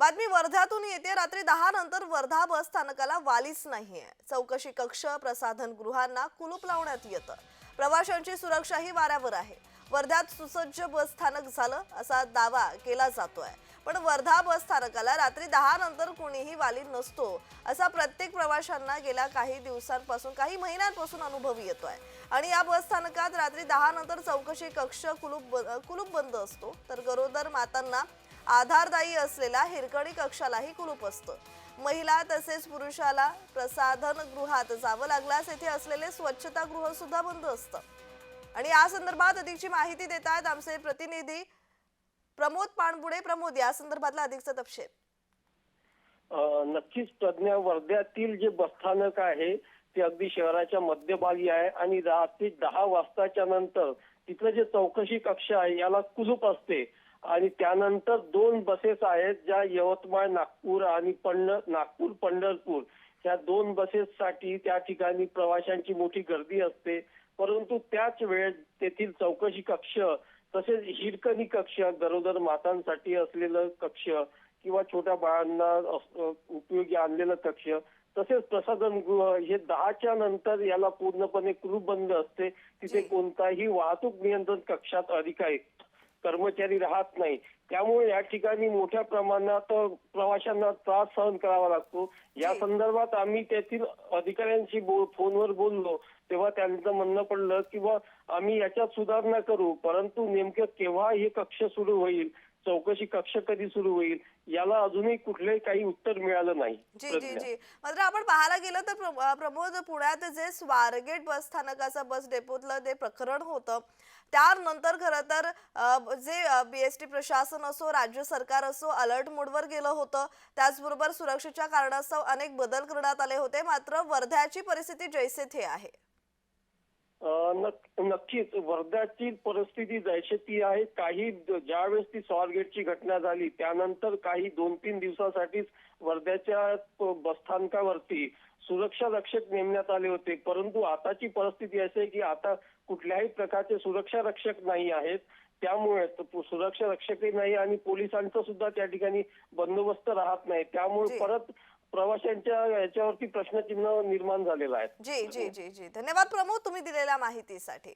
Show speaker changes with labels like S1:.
S1: बातमी वर्ध्यातून येते. रात्री दहा नंतर वर्धा बस स्थानकाला वालीच नाहीये. चौकशी कक्ष प्रसाधन गृहांना कुलूप लावण्यात येतं. प्रवाशांची सुरक्षाही वाऱ्यावर आहे. वर्ध्यात सुसज्ज बस स्थानक झालं असा दावा केला जातोय. पण वर्धा बस स्थानकाला रात्री दहा नंतर कोणीही वाली नसतो असा प्रत्येक प्रवाशांना गेल्या काही दिवसांपासून काही महिन्यांपासून अनुभव येतोय. आणि या बस स्थानकात रात्री दहा नंतर चौकशी कक्ष कुलूप कुलूप बंद असतो. तर गरोदर मातांना आधारदायी असलेल्या हिरकणी कक्षालाही कुलूप असतं. महिला तसेच पुरुषाला प्रसाधन गृहात जावं लागल्यास येथे असलेले स्वच्छतागृह सुद्धा बंद असतं. आणि या संदर्भात अधिकची माहिती देत आहेत आमचे प्रतिनिधी प्रमोद पाणबुडे प्रमोद या संदर्भातला अधिकचा तपशील.
S2: नक्कीच प्रज्ञा वर्ध्यातील जे बसस्थानक आहे ते अगदी शहराच्या मध्यभागी आहे आणि रात्री दहा वाजताच्या नंतर तिथलं जे चौकशी कक्ष आहे याला कुलूप असते. आणि त्यानंतर दोन बसेस आहेत ज्या यवतमाळ नागपूर आणि पंढ नागपूर पंढरपूर. या दोन बसेससाठी त्या ठिकाणी प्रवाशांची मोठी गर्दी असते. परंतु त्याच वेळेत तेथील चौकशी कक्ष तसेच हिरकणी कक्ष गरोदर मातांसाठी असलेलं कक्ष किंवा छोट्या बाळांना उपयोगी आणलेलं कक्ष तसेच प्रसाधन गृह हे दहाच्या नंतर याला पूर्णपणे कुलूप बंद असते. तिथे कोणताही वाहतूक नियंत्रण कक्षात अधिकारी कर्मचारी राहत नाही. त्यामुळे या ठिकाणी मोठ्या प्रमाणात प्रवाशांना त्रास सहन करावा लागतो. या. संदर्भात आम्ही तेथील अधिकाऱ्यांशी बोल फोनवर बोललो. तेव्हा त्यांचं म्हणणं पडलं की बा आम्ही याच्यात सुधारणा करू परंतु नेमकं केव्हा हे कक्ष सुरू होईल? चौकशी कक्ष कधी सुरू होईल याला अजूनही कुठलंही काही उत्तर मिळालं नाही.
S1: जी जी. जी. मात्र आपण पाहायला गेलं तर प्रमोद पुण्यात जे स्वारगेट बस स्थानकाचं बस डेपोतलं ते प्रकरण होतं. त्यानंतर खरं तर जे बीएसटी प्रशासन असो राज्य सरकार असो अलर्ट मोडवर गेलं होतं. त्याचबरोबर सुरक्षेच्या कारणास्तव अनेक बदल करण्यात आले होते. मात्र वर्ध्याची परिस्थिती जैसे थे आहे.
S2: नक्कीच. वर्ध्याची परिस्थिती जैसे ती आहे काही ज्यावेळेस ती स्वारगेटची घटना झाली त्यानंतर काही दोन तीन दिवसासाठीच वर्ध्याच्या बसस्थानकावरती सुरक्षा रक्षक नेमण्यात आले होते. परंतु आताची परिस्थिती अशी आहे की आता कुठल्याही प्रकारचे सुरक्षा रक्षक नाही आहेत. त्यामुळे सुरक्षा रक्षकही नाही आणि पोलिसांचा सुद्धा त्या ठिकाणी बंदोबस्त राहत नाही. त्यामुळे परत प्रवाशांच्या याच्यावरती प्रश्नचिन्ह निर्माण झालेलं आहे.
S1: जी जी जी जी. धन्यवाद प्रमोद तुम्ही दिलेल्या माहितीसाठी.